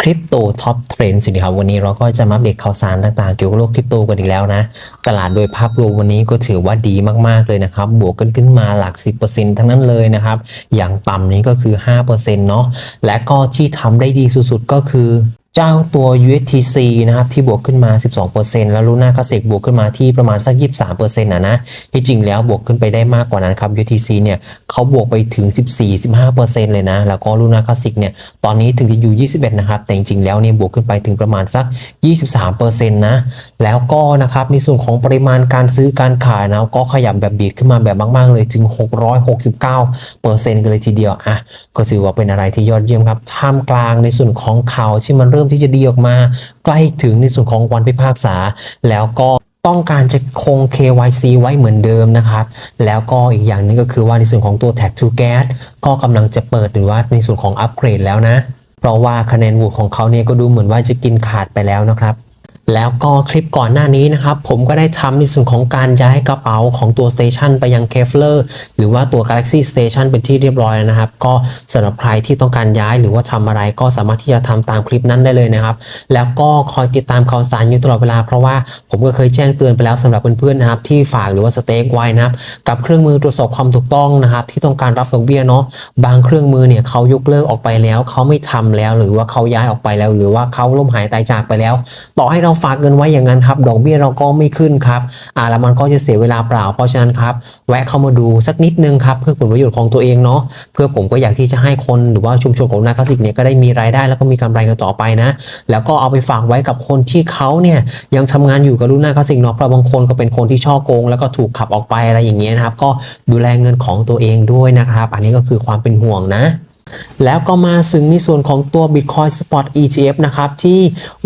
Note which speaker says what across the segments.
Speaker 1: คริปโตท็อปเทรนด์สินะครับวันนี้เราก็จะมาอัปเดตข่าวสารต่างๆ เกี่ยวกับโลกคริปโตกันอีกแล้วนะ ตลาดโดยภาพรวมวันนี้ก็ถือว่าดีมากๆเลยนะครับ บวกกันขึ้นมาหลัก 10%ทั้งนั้นเลยนะครับ อย่างต่ำนี้ก็คือ 5%เนาะและก็ที่ทำได้ดีสุดๆก็คือ เจ้าตัว USTC นะครับที่บวกขึ้นมา 12%แล้วลูน่าคาเซกบวกขึ้นมาที่ประมาณสัก 23%นะนะที่จริงแล้วบวกขึ้นไปได้มากกว่านั้นครับ USTC เนี่ยเขาบวกไปถึง 14-15%เลยนะ แล้วก็ลูน่าคาเซกเนี่ยตอนนี้ถึงจะอยู่ 21 นะครับ แต่จริงๆแล้วเนี่ยบวกขึ้นไปถึงประมาณสัก 23%นะแล้วก็นะครับในส่วนของปริมาณการซื้อการขายนะก็ขยับแบบดีดขึ้นมาแบบมากๆ เลยถึง 669%กันเลยทีเดียวอะก็ถือว่าเป็นอะไรที่ยอดเยี่ยมครับท่ามกลางในส่วนของข่าวที่มันเริ่มริ่มที่จะดีออกมา ใกล้ถึงในส่วนของวันพิพากษา แล้วก็ต้องการจะคง KYC ไว้เหมือนเดิมนะครับ แล้วก็อีกอย่างนึงก็คือว่าในส่วนของตัว Tag to Gas ก็กำลังจะเปิดหรือว่าในส่วนของอัปเกรดแล้วนะ เพราะว่าคะแนนโหวตของเขาเนี่ยก็ดูเหมือนว่าจะกินขาดไปแล้วนะครับ แล้วก็คลิปก่อนหน้านี้นะครับ ผมก็ได้ทำในส่วนของการย้ายกระเป๋าของตัว Station ไปยัง k e f l e r หรือว่าตัว Galaxy Station เป็นที่เรียบร้อยแล้วนะครับ ก็สำหรับใครที่ต้องการย้ายหรือว่าทำอะไรก็สามารถที่จะทำตามคลิปนั้นได้เลยนะครับ แล้วก็คอยติดตามข่าวสารอยู่ตลอดเวลา เพราะว่าผมก็เคยแจ้งเตือนไปแล้วสำหรับเพื่อนๆนะครับที่ฝากหรือว่าสเต็กไว้นะครับกับเครื่องมือตรวจสอบความถูกต้องนะครับ ที่ต้องการรับดอกเบี้ยเนาะบางเครื่องมือเนี่ยเขายกเลิกออกไปแล้วเขาไม่ทำแล้ว หรือว่าเขาย้ายออกไปแล้ว หรือว่าเขาล้มหายตายจากไปแล้ว ต่อให้เราฝากเงินไว้อย่างนั้นครับ ดอกเบี้ยเราก็ไม่ขึ้นครับอ่าแล้วมันก็จะเสียเวลาเปล่า เพราะฉะนั้นครับ แวะเข้ามาดูสักนิดนึงครับ เพื่อผลประโยชน์ของตัวเองเนาะ เพื่อผมก็อยากที่จะให้คนหรือว่าชุมชนของนาคาสิกเนี่ยก็ได้มีรายได้แล้วก็มีกำไรกันต่อไปนะ แล้วก็เอาไปฝากไว้กับคนที่เขาเนี่ยยังทำงานอยู่กับรุ่นนาคาสิกเนาะเพราะบางคนก็เป็นคนที่ช่อโกง แล้วก็ถูกขับออกไปอะไรอย่างเงี้ยนะครับ ก็ดูแลเงินของตัวเองด้วยนะครับ อันนี้ก็คือความเป็นห่วงนะ แล้วก็มาถึงในส่วนของตัว Bitcoin Spot ETF นะครับที่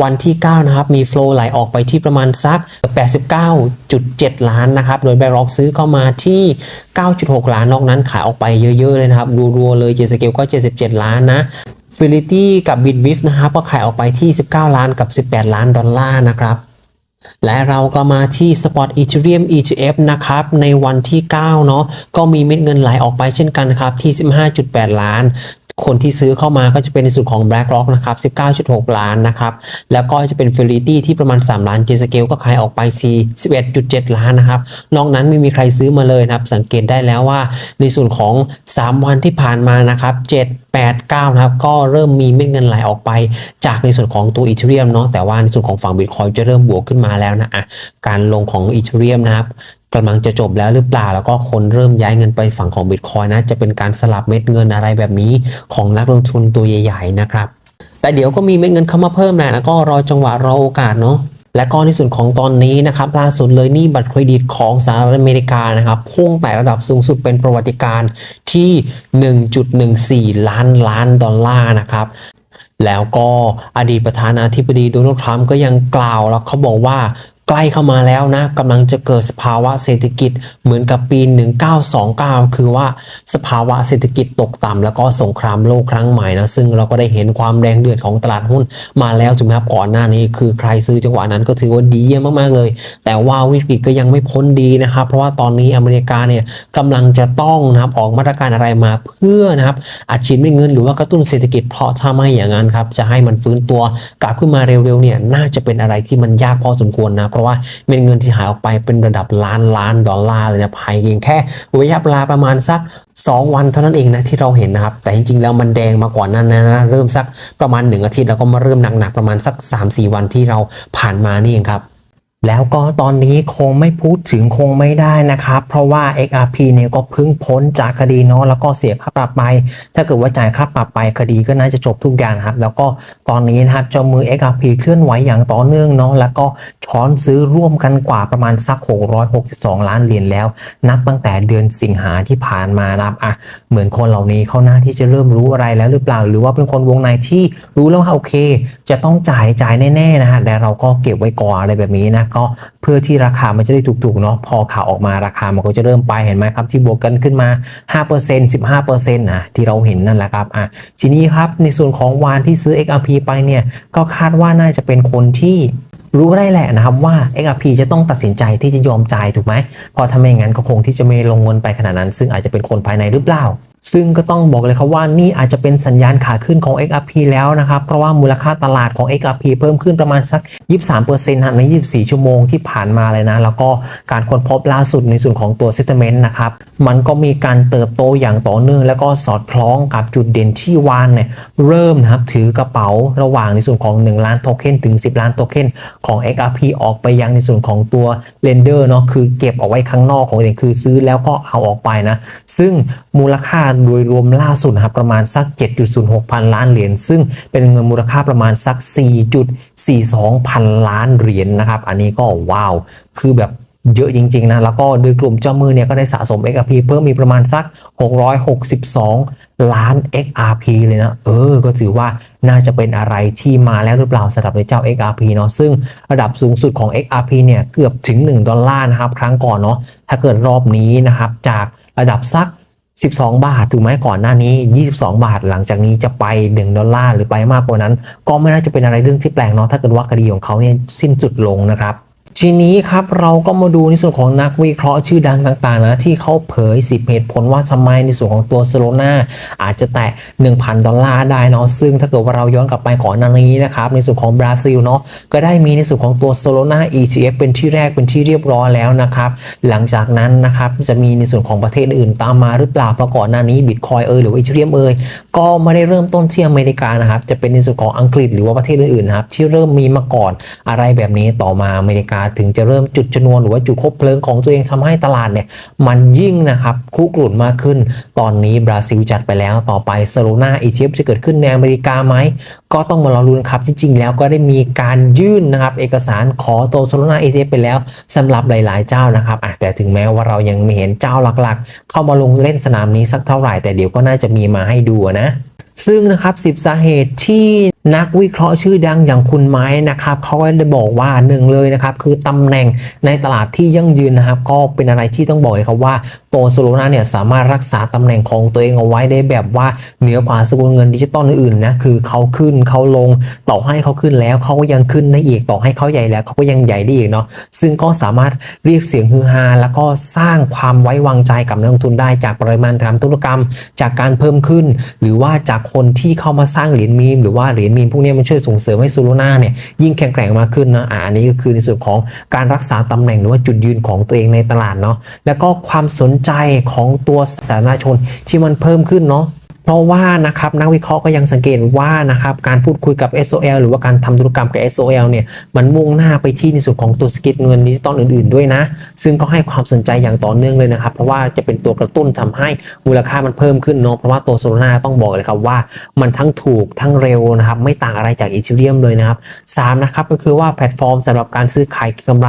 Speaker 1: วันที่ 9 นะครับ มีโฟลว์ไหลออกไปที่ประมาณสัก 89.7 ล้านนะครับ โดยแบล็อกซื้อเข้ามาที่ 9.6 ล้านนอกนั้นขายออกไปเยอะ ๆ เลยนะครับรัวๆเลยเจสเกลก็ 77 ล้านนะฟิลิตี้กับ Bitwif นะครับก็ขายออกไปที่ 19 ล้านกับ 18 ล้านดอลลาร์นะครับ และเราก็มาที่ Spot Ethereum ETF นะครับ ในวันที่ 9 เนาะก็มีเม็ดเงินไหลออกไปเช่นกันครับ ที่ 15.8 ล้าน คนที่ซื้อเข้ามาก็จะเป็นในส่วนของ BlackRock นะครับ 19.6 ล้านนะครับ แล้วก็จะเป็น Fidelity ที่ประมาณ 3 ล้าน j s c a l e ก็ขายออกไป4 11.7 ล้านนะครับ นอกนั้นไม่มีใครซื้อมาเลยนะครับ สังเกตได้แล้วว่าในส่วนของ 3 วันที่ผ่านมานะครับ 7 8 9 นะครับ ก็เริ่มมีเม็ดเงินไหลออกไป จากในส่วนของตัว Ethereum เนาะแต่ว่าในส่วนของฝั่ง Bitcoin จะเริ่มบวกขึ้นมาแล้วนะอะการลงของ Ethereum นะครับ กำลังจะจบแล้วหรือเปล่า แล้วก็คนเริ่มย้ายเงินไปฝั่งของ Bitcoin นะ จะเป็นการสลับเม็ดเงินอะไรแบบนี้ของนักลงทุนตัวใหญ่ ๆ นะครับ แต่เดี๋ยวก็มีเม็ดเงินเข้ามาเพิ่มแหละแล้วก็รอจังหวะรอโอกาสเนาะและก็ในส่วนของตอนนี้นะครับล่าสุดเลยนี่บัตรเครดิตของสหรัฐอเมริกานะครับพุ่งแต่ระดับสูงสุดเป็นประวัติการที่ 1.14 ล้านล้านดอลลาร์นะครับแล้วก็อดีตประธานาธิบดีโดนัลด์ทรัมป์ก็ยังกล่าวแล้วเขาบอกว่า ใกล้เข้ามาแล้วนะกำลังจะเกิดสภาวะเศรษฐกิจเหมือนกับปี 1929 คือว่าสภาวะเศรษฐกิจตกต่ำแล้วก็สงครามโลกครั้งใหม่นะซึ่งเราก็ได้เห็นความแรงเดือดของตลาดหุ้นมาแล้วถูกไหมครับก่อนหน้านี้คือใครซื้อจังหวะนั้นก็ถือว่าดีเยี่ยมมากๆเลย แต่ว่าวิกฤตก็ยังไม่พ้นดีนะครับ เพราะว่าตอนนี้อเมริกาเนี่ยกำลังจะต้องนะครับออกมาตรการอะไรมาเพื่อนะครับอัดฉีดเม็ดเงินหรือว่ากระตุ้นเศรษฐกิจเพราะถ้าไม่อย่างนั้นครับจะให้มันฟื้นตัวกลับขึ้นมาเร็วๆเนี่ยน่าจะเป็นอะไรที่มันยากพอสมควรนะเพราะว่าเม็ดเงินที่หายออกไปเป็นระดับล้านล้านดอลลาร์เลยนะภายเพียงแค่ระยะเวลาประมาณสัก 2 วันเท่านั้นเองนะที่เราเห็นนะครับ แต่จริงๆแล้วมันแดงมาก่อนนั้นนะเริ่มสักประมาณ 1 อาทิตย์แล้วก็มาเริ่มหนักๆประมาณสัก 3-4 วันที่เราผ่านมานี่เองครับ แล้วก็ตอนนี้คงไม่พูดถึงคงไม่ได้นะครับ เพราะว่า XRP เนี่ยก็เพิ่งพ้นจากคดีเนาะแล้วก็เสียค่าปรับไป ถ้าเกิดว่าจ่ายค่าปรับไปคดีก็น่าจะจบทุกอย่างครับ แล้วก็ตอนนี้นะครับเจ้ามือ XRP เคลื่อนไหวอย่างต่อเนื่องเนาะแล้วก็ช้อนซื้อร่วมกันกว่าประมาณสัก 662 ล้านเหรียญแล้ว นับตั้งแต่เดือนสิงหาที่ผ่านมานะครับอะเหมือนคนเหล่านี้เขาหน้าที่จะเริ่มรู้อะไรแล้วหรือเปล่า หรือว่าเป็นคนวงในที่รู้แล้วว่าโอเค จะต้องจ่ายจ่ายแน่ๆนะฮะแต่เราก็เก็บไว้ก่อนอะไรแบบนี้นะก็เพื่อที่ราคามันจะได้ถูกๆเนาะพอข่าวออกมาราคามันก็จะเริ่มไปเห็นไหมครับ ที่บวกกันขึ้นมา 5% 15%นะที่เราเห็นนั่นแหละครับอะทีนี้ครับในส่วนของวานที่ซื้อ XRP ไปเนี่ยก็คาดว่าน่าจะเป็นคนที่รู้ได้แหละนะครับว่า XRP จะต้องตัดสินใจที่จะยอมจ่ายถูกไหมพอถ้าไม่งั้นก็คงที่จะไม่ลงเงินไปขนาดนั้น ซึ่งอาจจะเป็นคนภายในหรือเปล่า ซึ่งก็ต้องบอกเลยครับว่านี่อาจจะเป็นสัญญาณขาขึ้นของ XRP แล้วนะครับ เพราะว่ามูลค่าตลาดของ XRP เพิ่มขึ้นประมาณสัก 23%นใน 24 ชั่วโมงที่ผ่านมาเลยนะ แล้วก็การค้นพบล่าสุดในส่วนของตัว Settlement นะครับ มันก็มีการเติบโตอย่างต่อเนื่อง แล้วก็สอดคล้องกับจุดเด่นที่วานเนี่ยเริ่มนะครับถือกระเป๋าระหว่างในส่วนของ 1 ล้านโทเค็นถึง 10 ล้านโทเค็นของ XRP ออกไปยังในส่วนของตัว Lender เนาะคือเก็บเอาไว้ข้างนอกของเองคือซื้อแล้วก็เอาออกไปนะซึ่งมูลค่าโดยรวมล่าสุดนะครับประมาณสัก 7.06 พันล้านเหรียญซึ่งเป็นเงินมูลค่าประมาณสัก 4.42 พันล้านเหรียญนะครับ อันนี้ก็ว้าว คือแบบเยอะจริง ๆ นะ แล้วก็โดยกลุ่มเจ้ามือเนี่ยก็ได้สะสม XRP เพิ่มมีประมาณสัก 662 ล้าน XRP เลยนะ เออ ก็ถือว่าน่าจะเป็นอะไรที่มาแล้วหรือเปล่าสำหรับในเจ้า XRP เนาะซึ่งระดับสูงสุดของ XRP เนี่ยเกือบถึง 1 ดอลลาร์นะครับ ครั้งก่อนเนาะถ้าเกิดรอบนี้นะครับ จากระดับสัก 12 บาทถูกไหมก่อนหน้านี้ 22 บาท หลังจากนี้จะไป 1 ดอลลาร์หรือไปมากกว่านั้น ก็ไม่น่าจะเป็นอะไรเรื่องที่แปลกเนาะถ้าเกิดว่าคดีของเขาเนี่ยสิ้นจุดลงนะครับ ทีนี้ครับเราก็มาดูในส่วนของนักวิเคราะห์ชื่อดังต่างๆนะที่เขาเผย 10 เหตุผลว่าทำไมในส่วนของตัวโซโลนาอาจจะแตะ 1,000 ดอลลาร์ได้เนาะซึ่งถ้าเกิดว่าเราย้อนกลับไปก่อนหน้านี้นะครับในส่วนของบราซิลเนาะก็ได้มีในส่วนของตัวโซโลนา ETF เป็นที่แรกเป็นที่เรียบร้อยแล้วนะครับหลังจากนั้นนะครับจะมีในส่วนของประเทศอื่นตามมาหรือเปล่าเพราะก่อนหน้านี้บิตคอยเอยหรือว่าอีเทเรียมเอยก็ไม่ได้เริ่มต้นที่อเมริกานะครับจะเป็นในส่วนของอังกฤษหรือว่าประเทศอื่นๆนะครับที่เริ่มมีมาก่อนอะไรแบบนี้ต่อมาอเมริกาถึงจะเริ่มจุดชนวนหรือว่าจุดคบเพลิงของตัวเองทำให้ตลาดเนี่ยมันยิ่งนะครับคุกรุ่นมากขึ้น ตอนนี้บราซิลจัดไปแล้วต่อไปโซโลนาอีเทียจะเกิดขึ้นในอเมริกาไหม ก็ต้องมารอรุนครับ จริงๆ แล้วก็ได้มีการยื่นนะครับเอกสารขอโตัวโซโลนาเอเไปแล้วสำหรับหลายๆ เจ้านะครับแต่ถึงแม้ว่าเรายังไม่เห็นเจ้าหลักๆ เข้ามาลงเล่นสนามนี้สักเท่าไหร่แต่เดี๋ยวก็น่าจะมีมาให้ดูนะซึ่งนะครับ 10 สาเหตุที่นักวิเคราะห์ชื่อดังอย่างคุณไม้นะครับเขาก็ได้บอกว่าหนึ่งเลยนะครับคือตำแหน่งในตลาดที่ยั่งยืนนะครับก็เป็นอะไรที่ต้องบอกเลยครับว่าตัวโซโลนาเนี่ยสามารถรักษาตำแหน่งของตัวเองเอาไว้ได้แบบว่าเหนือกว่าสกุลเงินดิจิตอลอื่นๆนะคือเขาขึ้นเขาลงต่อให้เขาขึ้นแล้วเขาก็ยังขึ้นได้อีกต่อให้เขาใหญ่แล้วเขาก็ยังใหญ่ได้อีกเนาะซึ่งก็สามารถเรียกเสียงฮือฮาแล้วก็สร้างความไว้วางใจกับนักลงทุนได้จากปริมาณการธุรกรรม จากการเพิ่มขึ้น หรือว่าจากคนที่เข้ามาสร้างเหรียญมีมหรือว่าเหรียญมีนพวกนี้มันช่วยส่งเสริมให้ซูโลนาเนี่ยยิ่งแข็งแกร่งมากขึ้นนะอ่าอันนี้ก็คือในส่วนของการรักษาตำแหน่งหรือว่าจุดยืนของตัวเองในตลาดเนาะแล้วก็ความสนใจของตัวสาธารณชนที่มันเพิ่มขึ้นเนาะ เพราะว่านะครับนักวิเคราะห์ก็ยังสังเกตว่านะครับการพูดคุยกับ SOL หรือว่าการทำธุรกรรมกับ SOL เนี่ยมันมุ่งหน้าไปที่ในส่วนของตัวสกิลเงินดิจิตอลอื่นๆด้วยนะ ซึ่งก็ให้ความสนใจอย่างต่อเนื่องเลยนะครับ เพราะว่าจะเป็นตัวกระตุ้นทำให้มูลค่ามันเพิ่มขึ้นเนาะเพราะว่าตัวโซลาต้องบอกเลยครับว่า มันทั้งถูกทั้งเร็วนะครับไม่ต่างอะไรจากอีเทเรียมเลยนะครับสามนะครับก็คือว่าแพลตฟอร์มสำหรับการซื้อขายกำไร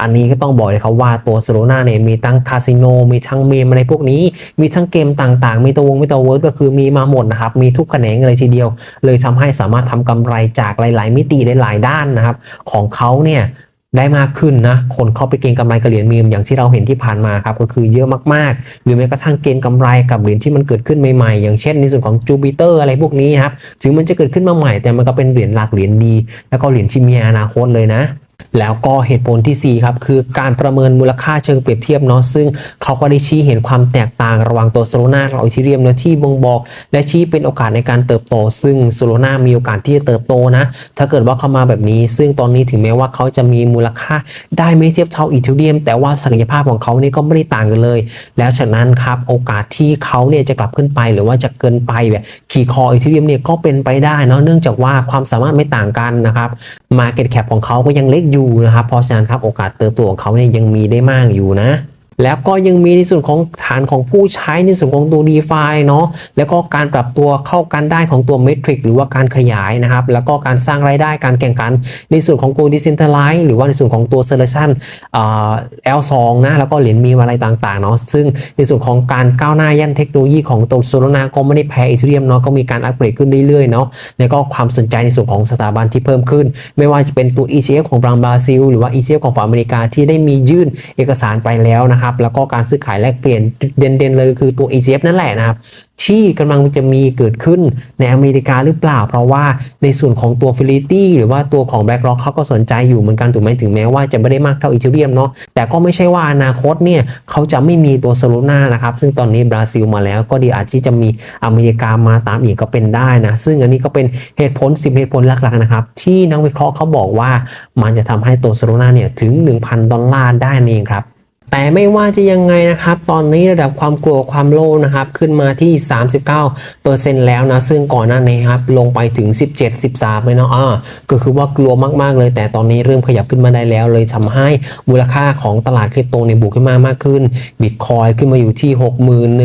Speaker 1: อันนี้ก็ต้องบอกเลยครับว่าตัวโซลาเนี่ยมีทั้งคาสิโนมีทั้งเมมอะไรพวกนี้ มีทั้งเกมต่างๆ มีตัววงมีตัวเวิร์ดก็คือมีมาหมดนะครับมีทุกแขนงเลยทีเดียว เลยทำให้สามารถทำกำไรจากหลาย ๆ มิติหลาย ๆ ด้านนะครับ ของเขาเนี่ยได้มากขึ้นนะ คนเข้าไปเก็งกำไรกับเหรียญมีมอย่างที่เราเห็นที่ผ่านมาครับก็คือเยอะมากๆ หรือแม้กระทั่งเก็งกำไรกับเหรียญที่มันเกิดขึ้นใหม่ๆ อย่างเช่นในส่วนของจูปิเตอร์อะไรพวกนี้ครับ ถึงมันจะเกิดขึ้นมาใหม่ แต่มันก็เป็นเหรียญหลักเหรียญดี แล้วก็เหรียญที่มีอนาคตเลยนะ แล้วก็เหตุผลที่ 4 ครับ คือการประเมินมูลค่าเชิงเปรียบเทียบเนาะซึ่งเขาก็ได้ชี้เห็นความแตกต่างระหว่างตัวโซโลนากับอีเทเรียมเนาะที่บ่งบอก และชี้เป็นโอกาสในการเติบโต ซึ่งโซโลนามีโอกาสที่จะเติบโตนะถ้าเกิดว่าเข้ามาแบบนี้ ซึ่งตอนนี้ถึงแม้ว่าเขาจะมีมูลค่าได้ไม่เทียบเท่าอีเทเรียม แต่ว่าศักยภาพของเขานี่ก็ไม่ได้ต่างกันเลย แล้วฉะนั้นครับโอกาสที่เขาเนี่ยจะกลับขึ้นไป หรือว่าจะเกินไปแบบขี่คออีเทเรียมเนี่ยก็เป็นไปได้เนาะเนื่องจากว่าความสามารถไม่ต่างกันนะครับ Market Cap ของเขาก็ยังเล็กอยูู่่นะครับเพราะฉะนั้นครับโอกาสเติบโตของเขาเนี่ยยังมีได้มากอยู่นะ แล้วก็ยังมีในส่วนของฐานของผู้ใช้ในส่วนของตัว d e f i เนาะแล้วก็การปรับตัวเข้ากันได้ของตัว Metric หรือว่าการขยายนะครับ แล้วก็การสร้างรายได้การแข่งขันในส่วนของตัว Decentralize หรือว่าในส่วนของตัว Solution อ่า L2 นะแล้วก็เหรียญมีอะไรต่างๆเนาะซึ่งในส่วนของการก้าวหน้าย่านเทคโนโลยีของตัวโซลนาก็ไม่ได้แพ้อีเทเรียมเนาะก็มีการอัปเกรดขึ้นเรื่อยๆเนาะแล้วก็ความสนใจในส่วนของสถาบันที่เพิ่มขึ้น ไม่ว่าจะเป็นตัว ETF ของบรังบราซิล หรือว่า ETF ของฝั่งอเมริกาที่ได้มียื่นเอกสารไปแล้วนะครับนะครับแล้วก็การซื้อขายแลกเปลี่ยนเด่นๆเลยคือตัว ETF นั่นแหละนะครับที่กำลังจะมีเกิดขึ้นในอเมริกาหรือเปล่า เพราะว่าในส่วนของตัว f i l i t y หรือว่าตัวของ BlackRock เขาก็สนใจอยู่เหมือนกันถูกไหมถึงแม้ว่าจะไม่ได้มากเท่าอีเทเรียมเนาะแต่ก็ไม่ใช่ว่าอนาคตเนี่ยเขาจะไม่มีตัวโซลูน่านะครับ ซึ่งตอนนี้บราซิลมาแล้วก็ดีอาจที่จะมีอเมริกามาตามอีกก็เป็นได้นะ ซึ่งอันนี้ก็เป็นเหตุผล 10 เหตุผลหลักๆนะครับ ที่นักวิเคราะห์เขาบอกว่ามันจะทำให้ตัวโซลูน่าเนี่ยถึง 1,000 ดอลลาร์ได้นั่นเองครับ แต่ไม่ว่าจะยังไงนะครับ ตอนนี้ระดับความกลัวความโลภนะครับ ขึ้นมาที่ 39%แล้วนะ ซึ่งก่อนหน้านี้ครับ ลงไปถึง 17 13เลยเนาะอ่าก็คือว่ากลัวมาก ๆ เลย แต่ตอนนี้เริ่มขยับขึ้นมาได้แล้ว เลยทำให้มูลค่าของตลาดคริปโตในยบวกขึ้นมามากขึ้นบิตคอยขึ้นมาอยู่ที่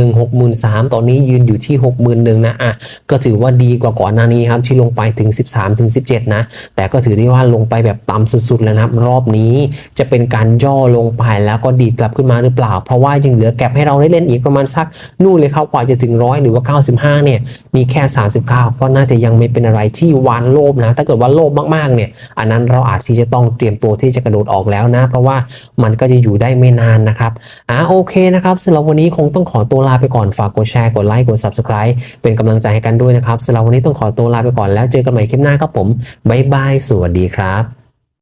Speaker 1: 61,000 63,000 ตอนนี้ยืนอยู่ที่ 61,000 นะอะก็ถือว่าดีกว่าก่อนหน้านี้ครับที่ลงไปถึง 13ถึง17 นะ แต่ก็ถือได้ว่าลงไปแบบต่ำสุดๆแล้วนะครับรอบนี้จะเป็นการย่อลงไปแล้วก็ดีดกลับขึ้นมาหรือเปล่า เพราะว่ายังเหลือแก็บให้เราได้เล่นอีกประมาณสักนู่นเลยครับกว่าจะถึงร้อยหรือว่า 95 เนี่ย มีแค่ 39 ก็น่าจะยังไม่เป็นอะไรที่วานโลภนะ ถ้าเกิดว่าโลภมากๆ เนี่ย อันนั้นเราอาจที่จะต้องเตรียมตัวที่จะกระโดดออกแล้วนะ เพราะว่ามันก็จะอยู่ได้ไม่นานนะครับ อ่าโอเคนะครับสำหรับวันนี้คงต้องขอตัวลาไปก่อน ฝากกดแชร์ กดไลค์ กด subscribe เป็นกำลังใจให้กันด้วยนะครับสำหรับวันนี้ต้องขอตัวลาไปก่อนแล้วเจอกันใหม่คลิปหน้าครับผมบ๊ายบาย สวัสดีครับ